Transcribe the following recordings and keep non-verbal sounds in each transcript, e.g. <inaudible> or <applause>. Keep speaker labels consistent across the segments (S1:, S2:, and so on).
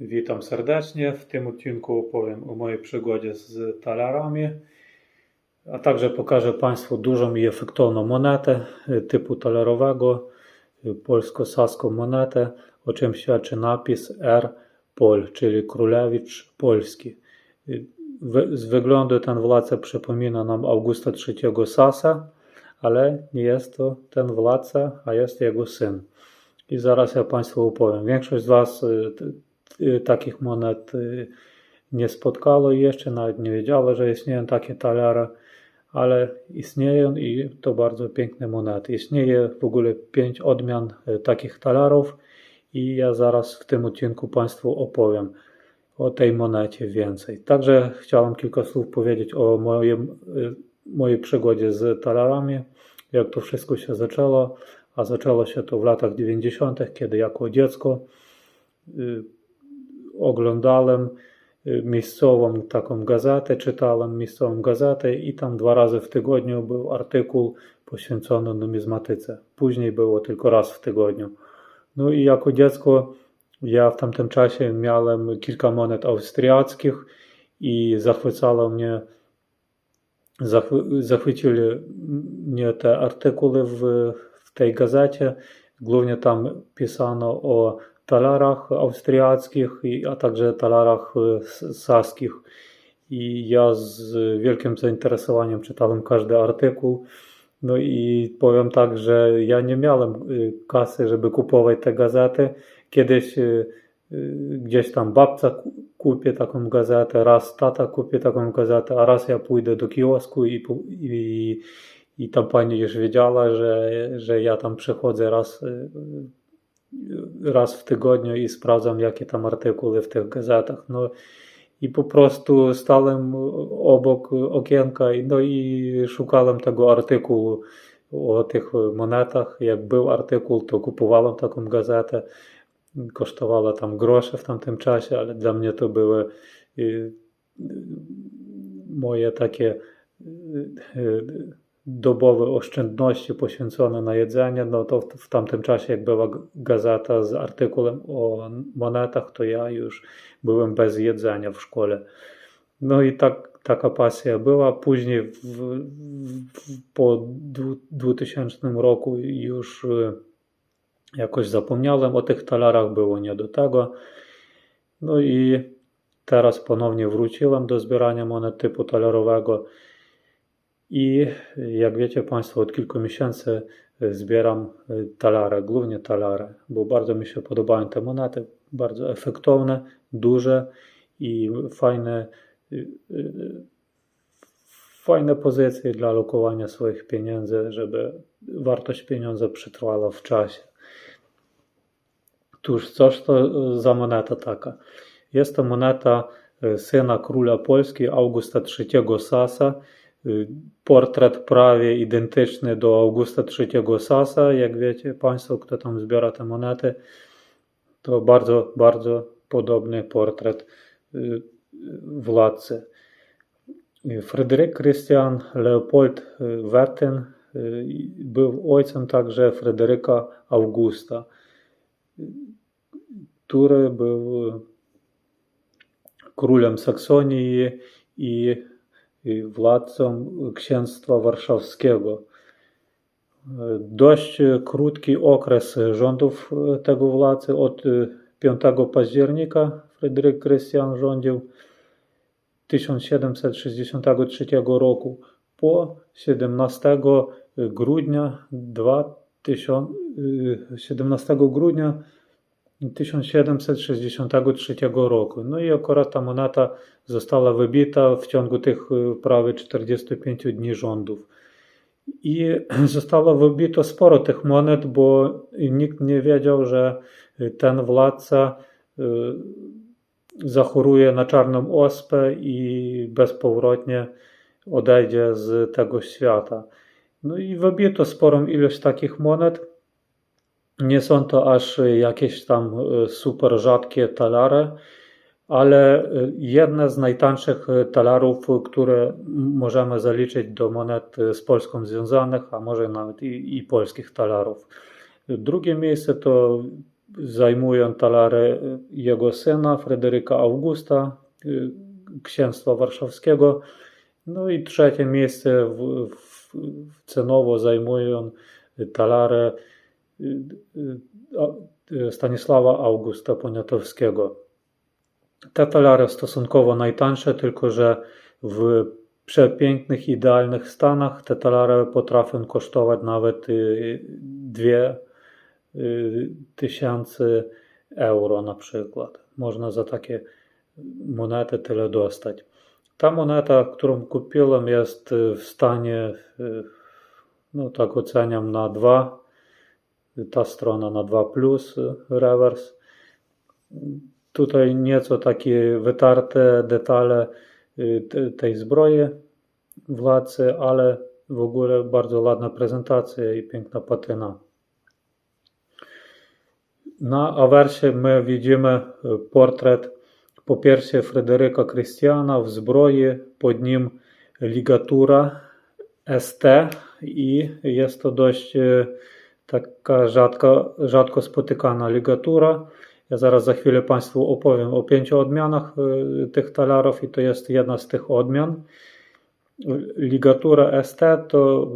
S1: Witam serdecznie. W tym odcinku opowiem o mojej przygodzie z talarami, a także pokażę Państwu dużą i efektowną monetę typu talerowego, polsko-saską monetę, o czym świadczy napis R. Pol, czyli Królewicz Polski. Z wyglądu ten władca przypomina nam Augusta III Sasa, ale nie jest to ten władca, a jest jego syn. I zaraz ja Państwu opowiem. Większość z Was takich monet y, nie spotkało jeszcze, nawet nie wiedziało, że istnieją takie talary, ale istnieją i to bardzo piękne monety. Istnieje w ogóle pięć odmian y, takich talarów i ja zaraz w tym odcinku Państwu opowiem o tej monecie więcej. Także chciałem kilka słów powiedzieć o moim, y, mojej przygodzie z talarami, jak to wszystko się zaczęło, a zaczęło się to w latach 90., kiedy jako dziecko y, oglądałem y, miejscową taką gazetę, czytałem miejscową gazetę i tam dwa razy w tygodniu był artykuł poświęcony numizmatyce. Później było tylko raz w tygodniu. No i jako dziecko ja w tamtym czasie miałem kilka monet austriackich i zachwycało mnie, zachwy, zachwycili mnie te artykuły w, w tej gazecie. Głównie tam pisano o talarach austriackich, a także talarach s- saskich. I ja z wielkim zainteresowaniem czytałem każdy artykuł. No i powiem tak, że ja nie miałem y, kasy, żeby kupować te gazety. Kiedyś y, y, gdzieś tam babcia ku- kupię taką gazetę, raz tata kupię taką gazetę, a raz ja pójdę do kiosku i, i, i tam pani już wiedziała, że, że ja tam przychodzę raz, y, y, raz w tygodniu i sprawdzam, jakie tam artykuły w tych gazetach. No i po prostu stałem obok okienka no i szukałem tego artykułu o tych monetach. Jak był artykuł, to kupowałem taką gazetę. Kosztowała tam grosze w tamtym czasie, ale dla mnie to były moje takie dobowe oszczędności poświęcone na jedzenie, no to w, w tamtym czasie, jak była gazeta z artykułem o monetach, to ja już byłem bez jedzenia w szkole. No i tak, taka pasja była. Później w, w, po dwu- 2000 roku już y, jakoś zapomniałem o tych talarach, było nie do tego. No i teraz ponownie wróciłem do zbierania monet typu talerowego. I jak wiecie Państwo, od kilku miesięcy y, zbieram y, talary, głównie talary, bo bardzo mi się podobają te monety, bardzo efektowne, duże i fajne, y, fajne pozycje dla lokowania swoich pieniędzy, żeby wartość pieniądza przetrwała w czasie. Cóż, coż to za moneta taka? Jest to moneta syna króla Polski Augusta III Sasa. Portret prawie identyczny do Augusta III Sasa. Jak wiecie Państwo, kto tam zbiera te monety, to bardzo, bardzo podobny portret władcy. Fryderyk Christian Leopold Werten był ojcem także Fryderyka Augusta, który był królem Saksonii i władcą księstwa warszawskiego. Dość krótki okres rządów tego władcy. Od 5 października Fryderyk Krystian rządził 1763 roku po 17 grudnia 2000, 17 grudnia 1763 roku. No i akurat ta moneta została wybita w ciągu tych y, prawie 45 dni rządów. I <clears throat> zostało wybito sporo tych monet, bo nikt nie wiedział, że ten władca y, zachoruje na czarną ospę i bezpowrotnie odejdzie z tego świata. No i wybito sporą ilość takich monet. Nie są to aż jakieś tam e, super rzadkie talary, ale e, jedne z najtańszych e, talarów, które możemy zaliczyć do monet z Polską związanych, a może nawet i, i polskich talarów. Drugie miejsce to zajmują talary jego syna Fryderyka Augusta, księstwa warszawskiego. No i trzecie miejsce w, w, cenowo zajmują talary Stanisława Augusta Poniatowskiego. Te talary stosunkowo najtańsze, tylko że w przepięknych, idealnych stanach te talary potrafią kosztować nawet y, dwie y, tysiące euro na przykład. Można za takie monety tyle dostać. Ta moneta, którą kupiłem, jest y, w stanie, y, no tak oceniam, na 2. Ta strona na 2 plus y, rewers. Tutaj nieco takie wytarte detale y, te- tej zbroi władcy, ale w ogóle bardzo ładna prezentacja i piękna patyna. Na awersie my widzimy e, portret po pierwsze Fryderyka Krystiana w zbroi, pod nim ligatura ST i jest to dość taka rzadko, rzadko spotykana ligatura. Ja zaraz za chwilę Państwu opowiem o pięciu odmianach e, tych talarów i to jest jedna z tych odmian. Ligatura ST to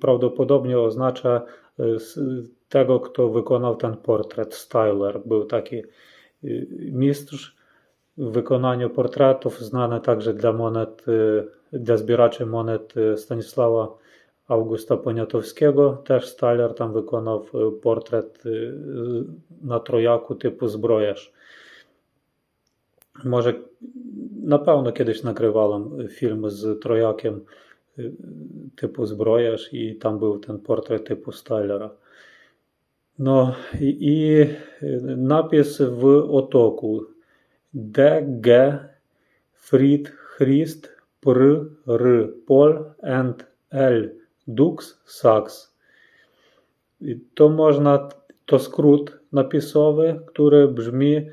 S1: prawdopodobnie oznacza s- tego, kto wykonał ten portret. Styler był taki y, mistrz w wykonaniu portretów, znany także dla monet, y, dla zbieraczy monet y, Stanisława Augusta Poniatowskiego. Też Styler tam wykonał y, portret y, na trojaku typu zbrojarz. Może na pewno kiedyś nagrywałem film z trojakiem y, typu zbrojarz i tam był ten portret typu Stylera. No i, i y, napis w otoku DG Fried Christ Pr R Pol L Sax. I to można, to skrót napisowy, który brzmi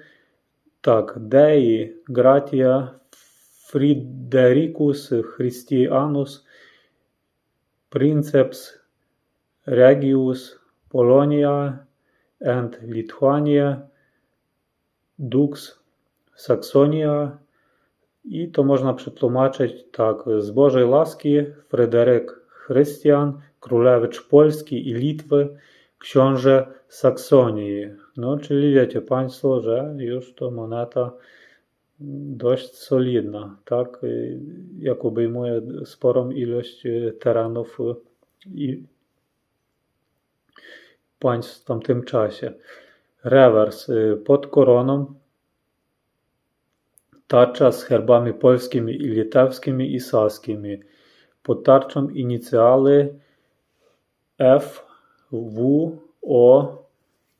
S1: tak, Dei gratia Fridericus Christianus Princeps Regius Polonia and Lithuania Dux Saksonia i to można przetłumaczyć tak, z Bożej łaski Fryderyk Chrystian, królewicz Polski i Litwy, książę Saksonii. No, czyli wiecie Państwo, że już to moneta dość solidna, tak, jak obejmuje sporą ilość terenów i państw w tamtym czasie. Rewers pod koroną tarcza z herbami polskimi i litewskimi i saskimi. Pod tarczą inicjały F, W, O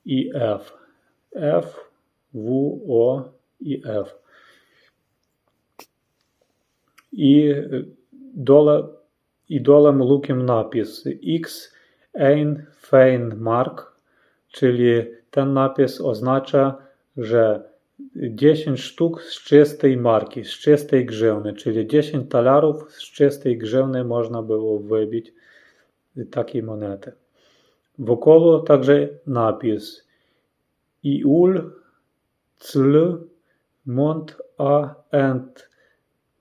S1: i F. F, W, O i F. I y, dole, i dolem lukiem napis X ein fein mark, czyli ten napis oznacza, że 10 sztuk z czystej marki, z czystej grzywny, czyli 10 talarów z czystej grzywny można było wybić takiej monety. Wokoło także napis IUL, CL, MONT A and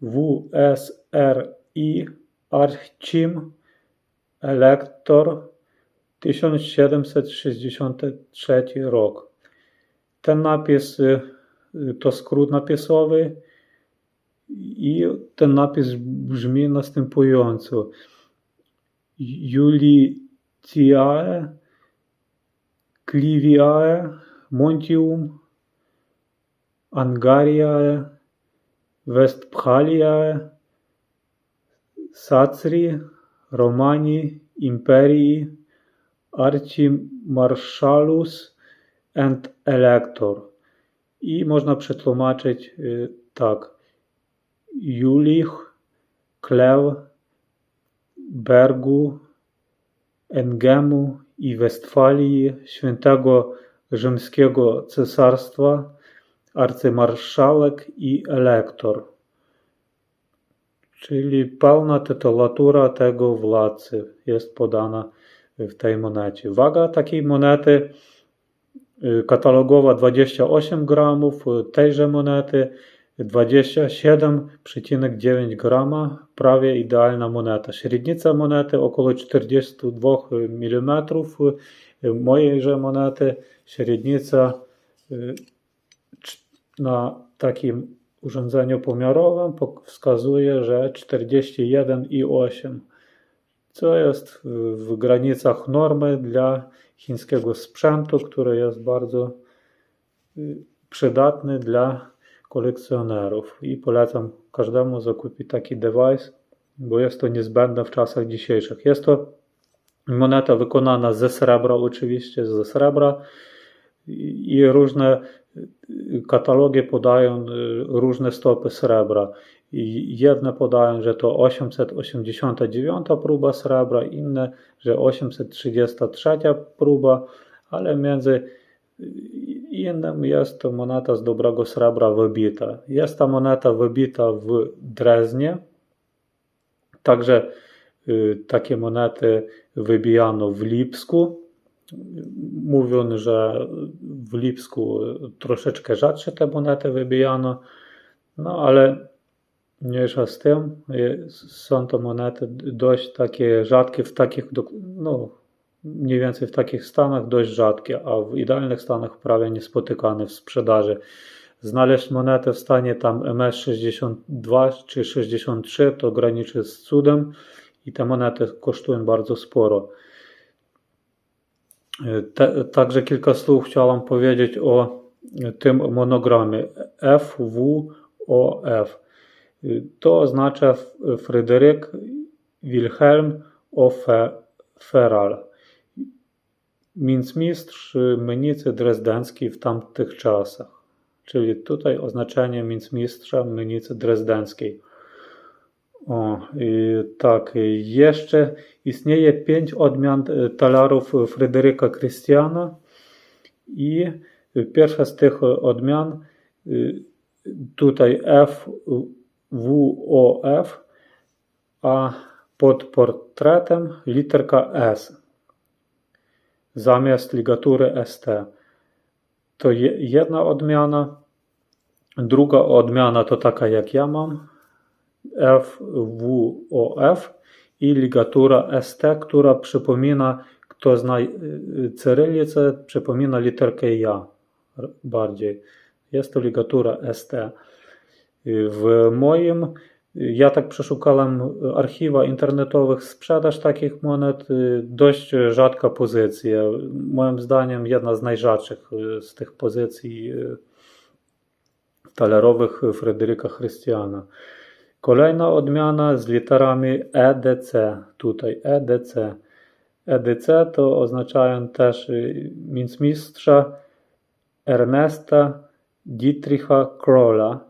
S1: WSRI Archim Elektor 1763 rok. Ten napis y, to skrót napisowy i ten napis brzmi następująco. Julitiae Cliviae Montium Angariae Westphaliae Sacri Romani Imperii Archimarszalus and Elector. I można przetłumaczyć y, tak. Julich, Klew, Bergu, Engemu i Westfalii Świętego Rzymskiego Cesarstwa, arcymarszałek i elektor. Czyli pełna tytulatura tego władcy jest podana w tej monecie. Waga takiej monety katalogowa 28 gramów, y, tejże monety 27,9 grama, prawie idealna moneta. Średnica monety około 42 mm, mojejże monety średnica y, na takim urządzeniu pomiarowym wskazuje, że 41,8 co jest w granicach normy dla chińskiego sprzętu, który jest bardzo y, przydatny dla kolekcjonerów i polecam każdemu zakupić taki device, bo jest to niezbędne w czasach dzisiejszych. Jest to moneta wykonana ze srebra, oczywiście ze srebra i różne y, katalogi podają y, różne stopy srebra. I jedne podają, że to 889 próba srebra, inne, że 833 próba, ale między innym jest moneta z dobrego srebra wybita. Jest ta moneta wybita w Dreznie. Także y, takie monety wybijano w Lipsku. Mówią, że w Lipsku troszeczkę rzadsze te monety wybijano, no ale mniejsza z tym, są to monety dość takie rzadkie w takich, no mniej więcej w takich stanach dość rzadkie, a w idealnych stanach prawie niespotykane w sprzedaży. Znaleźć monetę w stanie tam MS62 czy 63 to graniczy z cudem i te monety kosztują bardzo sporo. Te, także kilka słów chciałam powiedzieć o tym monogramie FWOF. To oznacza Fryderyk Wilhelm O'Ferral, mincmistrz Mynicy Drezdenckiej w tamtych czasach. Czyli tutaj oznaczenie mincmistrza Mynicy Drezdenckiej. O, tak, jeszcze istnieje pięć odmian e, talarów Fryderyka Krystiana i pierwsza z tych odmian y, tutaj FWOF, a pod portretem literka S zamiast ligatury ST. To je- jedna odmiana. Druga odmiana to taka jak ja mam, FWOF i ligatura ST, która przypomina, kto zna y, cyrylicę, przypomina literkę ja bardziej. Jest to ligatura ST. W moim, ja tak przeszukałem archiwa internetowych, sprzedaż takich monet, y, dość rzadka pozycja. Moim zdaniem jedna z najrzadszych y, z tych pozycji y, talerowych Fryderyka Chrystiana. Kolejna odmiana z literami EDC, tutaj EDC. EDC to oznaczają też mincmistrza Ernesta Dietricha Krolla,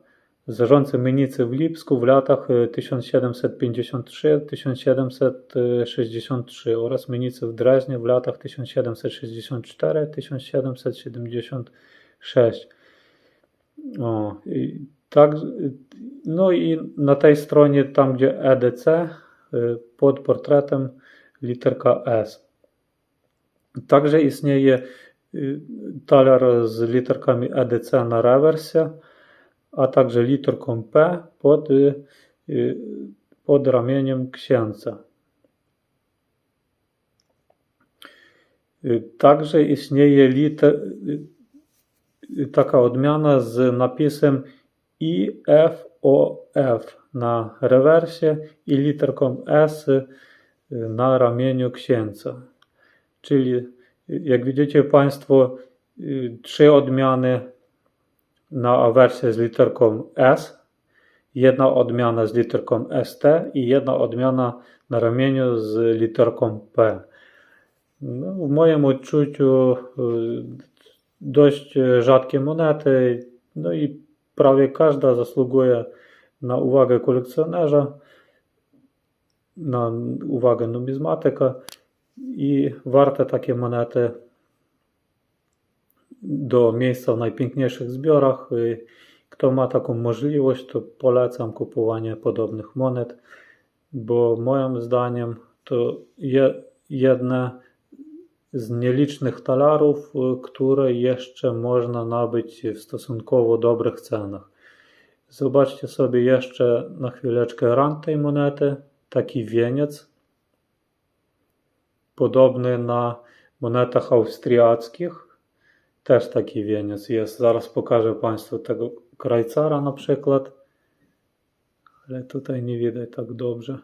S1: zarządcy Mynicy w Lipsku w latach y, 1753-1763 oraz Mynicy w Dreźnie w latach 1764-1776. O, i tak, no i na tej stronie, tam gdzie EDC, y, pod portretem literka S. Także istnieje y, taler z literkami EDC na rewersie, a także literką P pod, y, y, pod ramieniem księdza. Y, Także istnieje liter, y, y, taka odmiana z napisem IFOF na rewersie i literką S y, na ramieniu księdza. Czyli y, jak widzicie Państwo, y, trzy odmiany na awersie z literką S, jedna odmiana z literką ST i jedna odmiana na ramieniu z literką P. No, w moim odczuciu y, dość rzadkie monety, no i prawie każda zasługuje na uwagę kolekcjonerza, na uwagę numizmatyka i warte takie monety do miejsca w najpiękniejszych zbiorach. Y, Kto ma taką możliwość, to polecam kupowanie podobnych monet, bo moim zdaniem to je, jedne z nielicznych talarów, y, które jeszcze można nabyć w stosunkowo dobrych cenach. Zobaczcie sobie jeszcze na chwileczkę rand tej monety, taki wieniec, podobny na monetach austriackich. Też taki wieniec jest. Zaraz pokażę Państwu tego krajcara na przykład, ale tutaj nie widać tak dobrze.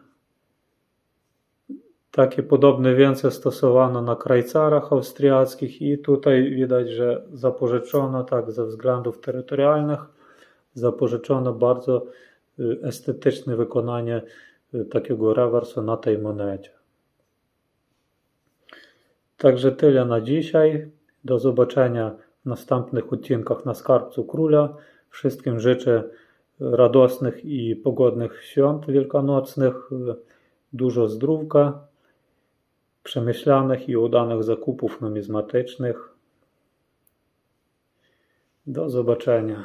S1: Takie podobne więce stosowano na krajcarach austriackich i tutaj widać, że zapożyczono tak ze względów terytorialnych, zapożyczono bardzo y, estetyczne wykonanie y, takiego rewersu na tej monecie. Także tyle na dzisiaj. Do zobaczenia w następnych odcinkach na Skarbcu Króla. Wszystkim życzę radosnych i pogodnych świąt wielkanocnych, dużo zdrówka, przemyślanych i udanych zakupów numizmatycznych. Do zobaczenia.